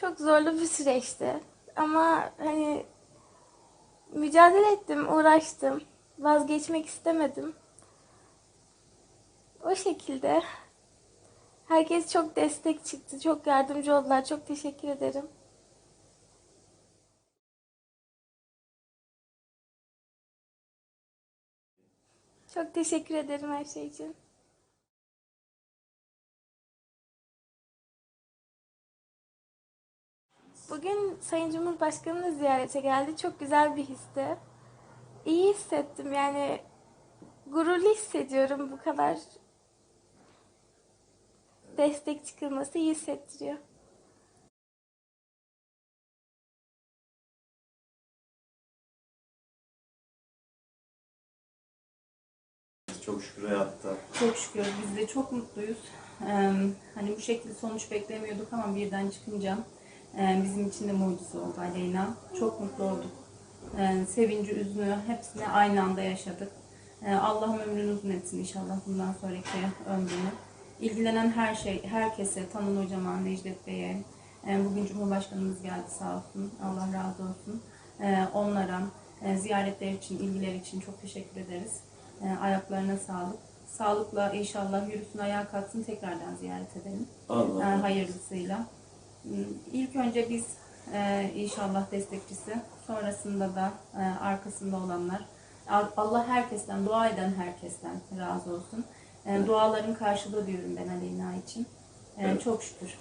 Çok zorlu bir süreçti. Ama hani mücadele ettim, uğraştım. Vazgeçmek istemedim. O şekilde. Herkes çok destek çıktı, çok yardımcı oldular. Çok teşekkür ederim. Çok teşekkür ederim her şey için. Bugün Sayın Cumhurbaşkanı'nı ziyarete geldi. Çok güzel bir histi. İyi hissettim yani gururlu hissediyorum bu kadar destek çıkılması iyi hissettiriyor. Çok şükür hayatta. Çok şükür biz de çok mutluyuz. Ee, hani bu şekilde sonuç beklemiyorduk ama birden çıkınca bizim için de mucize oldu Aleyna. Çok mutlu olduk. Ee, sevinci, üzünü hepsini aynı anda yaşadık. Ee, Allah'ım ömrünü uzun etsin inşallah bundan sonraki ömrünü. İlgilenen her şey, herkese, Tanan Hocama, Necdet Bey'e, e, bugün Cumhurbaşkanımız geldi sağ olsun, Allah razı olsun. Ee, onlara, e, ziyaretler için, ilgiler için çok teşekkür ederiz. Ayaklarına sağlık. Sağlıkla inşallah yürüsün, ayağa kalksın, tekrardan ziyaret edelim. Allah Allah. hayırlısıyla. İlk önce biz e, inşallah destekçisi, sonrasında da e, arkasında olanlar. Al- Allah herkesten, dua eden herkesten razı olsun. E, duaların karşılığı diyorum ben Aleyna için. E, Evet. Çok şükür.